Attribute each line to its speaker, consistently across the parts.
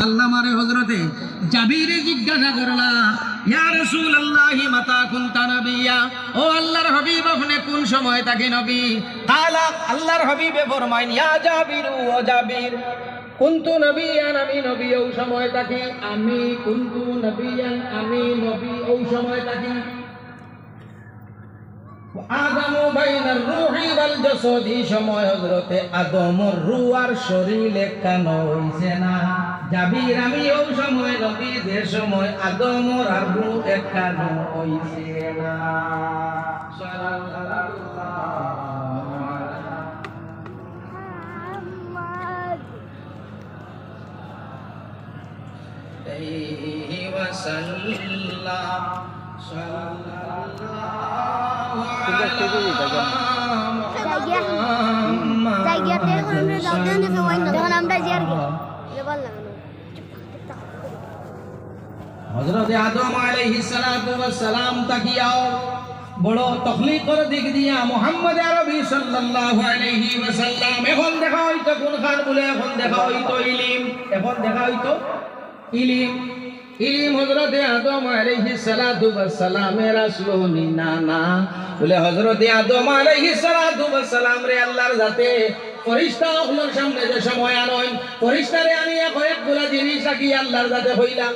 Speaker 1: সাল্লাম আরে জাবিরে জিজ্ঞাসা করলা রাসূলুল্লাহি, মাতা কুনতা নবিয়া? ও আল্লাহর কোন সময় তাকে নবী? কালা, আল্লাহর হাবিবে ফরমাইন, ইয়া জাবিরু, ও জাবির, কুন্তু আমি নবী ওই সময় থাকি আমি কুন্তু নবিয়ান, আমি নবী ওই সময় থাকি আদমু বাইনার রূহি ওয়াল জাসাদি সময় হযরতে আদমর রূহ আর শরীর একানো হইছে না জাবির আমি ওই সময় নবী যে সময় আদমর আর রূহ একানো হইছে না সাল্লাল্লাহু عليه وسلم صلى
Speaker 2: জায়গাতে তখন আমরা জিয়ার
Speaker 1: হযরত আদম দিয়া মুহাম্মদ আরবি সাল্লাল্লাহু আলাইহি এখন দেখা হইতো এখন দেখা হইতো ইলিম, এখন দেখা হইতো ইলিম ইলিম হযরত আদম আলাইহিস সালাতু ওয়াস সালামের আসলনি না না বলে হযরত আদম আলাইহিস সালাতু ওয়াস সালাম রে আল্লাহর জাতে, ফরিস্তা আপনার সামনে যে সময় আনয় ফরিস্তারে আনিয়া কয়েকগুলা জিনিস রাখি আল্লাহর জাতে হইলা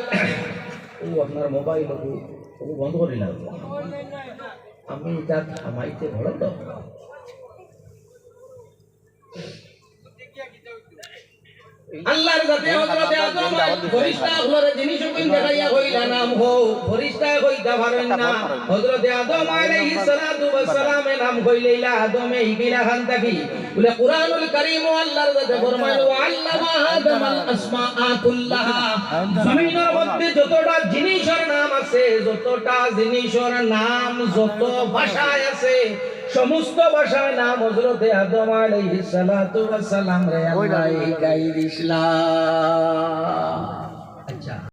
Speaker 1: ও আপনার মোবাইল বন্ধ করে দিলাম। আমি এটা থামাইতে ভালো যতটা জিনিসের নাম আছে যতটা জিনিসের নাম যত ভাষায় আছে সমস্ত ভাষায় নাম হজরতে আদম আলাইহি সালাতু ওয়াস সালাম রে আল্লাহ গাই দিছিলাম আচ্ছা।